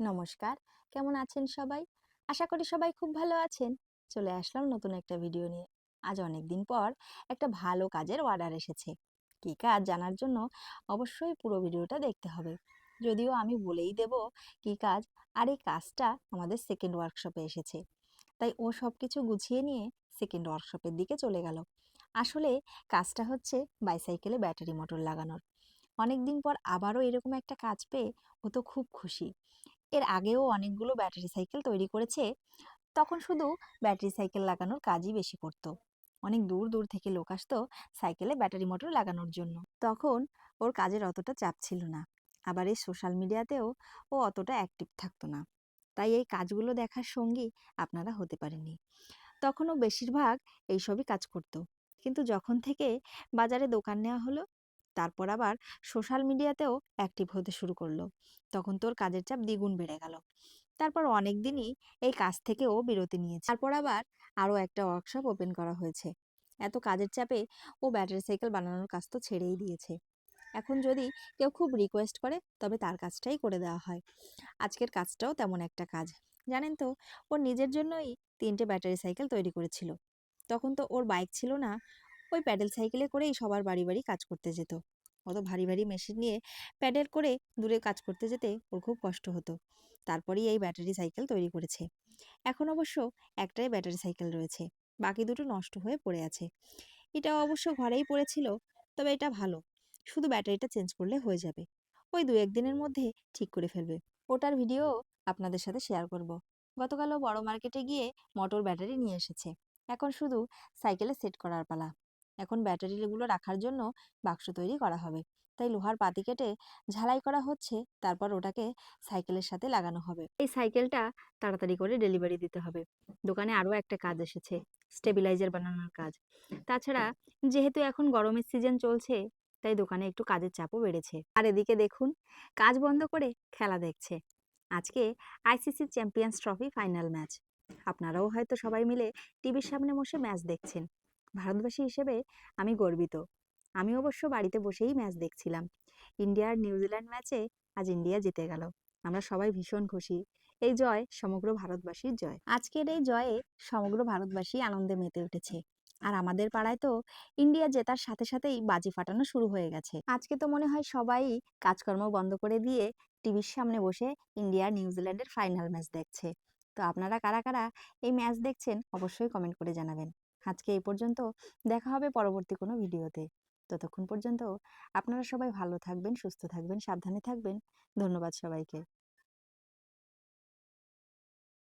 নমস্কার। কেমন আছেন সবাই? আশা করি সবাই খুব ভালো আছেন। চলে আসলাম নতুন একটা ভিডিও নিয়ে। আজ অনেক দিন পর একটা ভালো কাজের অর্ডার এসেছে। কী কাজ জানার জন্য অবশ্যই পুরো ভিডিওটা দেখতে হবে। যদিও আমি বলেই দেব কী কাজ আর এই কাজটা আমাদের সেকেন্ড ওয়ার্কশপে এসেছে। তাই ও সব কিছু গুছিয়ে নিয়ে সেকেন্ড ওয়ার্কশপের দিকে চলে গেল। আসলে কাজটা হচ্ছে বাইসাইকেলে ব্যাটারি মোটর লাগানোর। অনেক দিন পর আবারও এরকম একটা কাজ পেয়ে ও তো খুব খুশি। এর আগেও অনেকগুলো ব্যাটারি সাইকেল তৈরি করেছে। তখন শুধু ব্যাটারি সাইকেল লাগানোর কাজই বেশি করত। অনেক দূর দূর থেকে লোক আসতো সাইকেলে ব্যাটারি মোটর লাগানোর জন্য। তখন ওর কাজের অতটা চাপ ছিল না। আবার এই সোশ্যাল মিডিয়াতেও ও অতটা অ্যাক্টিভ থাকতো না। তাই এই কাজগুলো দেখার সঙ্গী আপনারা হতে পারেননি। তখনও বেশিরভাগ এইসবই কাজ করত। কিন্তু যখন থেকে বাজারে দোকান নেওয়া হলো তারপর আবার সোশ্যাল মিডিয়াতেও অ্যাক্টিভ হতে শুরু করল। তখন তোর কাজের চাপ দ্বিগুণ বেড়ে গেল। তারপর অনেক দিনই এই কাজ থেকেও বিরতি নিয়েছে। তারপর আবার আরও একটা ওয়ার্কশপ ওপেন করা হয়েছে। এত কাজের চাপে ও ব্যাটারি সাইকেল বানানোর কাজ তো ছেড়েই দিয়েছে। এখন যদি কেউ খুব রিকোয়েস্ট করে, তবে তার কাজটাই করে দেওয়া হয়। আজকের কাজটাও তেমন একটা কাজ। জানেন তো, ওর নিজের জন্যই তিনটে ব্যাটারি সাইকেল তৈরি করেছিল। তখন তো ওর বাইক ছিল না ওই প্যাডেল সাইকেলে করেই সবার বাড়ি বাড়ি কাজ করতে যেত। অত ভারী ভারী মেশিন নিয়ে প্যাডেল করে দূরে কাজ করতে যেতে ওর খুব কষ্ট হতো। তারপরেই এই ব্যাটারি সাইকেল তৈরি করেছে। এখন অবশ্য একটাই ব্যাটারি সাইকেল রয়েছে। বাকি দুটো নষ্ট হয়ে পড়ে আছে। এটা অবশ্য ঘরেই পড়েছিল, তবে এটা ভালো। শুধু ব্যাটারিটা চেঞ্জ করলে হয়ে যাবে। ওই দু একদিনের মধ্যে ঠিক করে ফেলবে। ওটার ভিডিও আপনাদের সাথে শেয়ার করব। গতকালও বড় মার্কেটে গিয়ে মোটর ব্যাটারি নিয়ে এসেছে। এখন শুধু সাইকেলে সেট করার পালা। এখন ব্যাটারিগুলো রাখার জন্য বাক্স তৈরি করা হবে। তাই লোহার পাতি কেটে ঝালাই করা হচ্ছে, তারপর ওটাকে সাইকেলের সাথে লাগানো হবে। এই সাইকেলটা তাড়াতাড়ি করে ডেলিভারি দিতে হবে। দোকানে আরও একটা কাজ এসেছে স্টেবিলাইজার বানানোর কাজ। তাছাড়া যেহেতু এখন গরমের সিজন চলছে, তাই দোকানে একটু কাজের চাপও বেড়েছে। আর এদিকে দেখুন, কাজ বন্ধ করে খেলা দেখছে। আজকে ICC champions trophy final match আপনারাও হয়তো সবাই মিলে টিভির সামনে বসে ম্যাচ দেখছেন। ভারতবাসী হিসেবে আমি গর্বিত। আমি অবশ্য বাড়িতে বসেই ম্যাচ দেখছিলাম। ইন্ডিয়ার নিউজিল্যান্ড ম্যাচে আজ ইন্ডিয়া জিতে গেল। আমরা সবাই ভীষণ খুশি। এই জয় সমগ্র ভারতবাসীর জয়। আজকের এই জয়ে সমগ্র ভারতবাসী আনন্দে মেতে উঠেছে। আর আমাদের পাড়ায় তো ইন্ডিয়া জেতার সাথে সাথেই বাজি ফাটানো শুরু হয়ে গেছে। আজকে তো মনে হয় সবাই কাজকর্ম বন্ধ করে দিয়ে টিভির সামনে বসে ইন্ডিয়া নিউজিল্যান্ডের ফাইনাল ম্যাচ দেখছে। তো আপনারা কারা কারা এই ম্যাচ দেখছেন অবশ্যই কমেন্ট করে জানাবেন। আজকে এই পর্যন্ত। দেখা হবে পরবর্তী কোনো ভিডিওতে। ততক্ষণ পর্যন্ত আপনারা সবাই ভালো থাকবেন, সুস্থ থাকবেন, সাবধানে থাকবেন। ধন্যবাদ সবাইকে।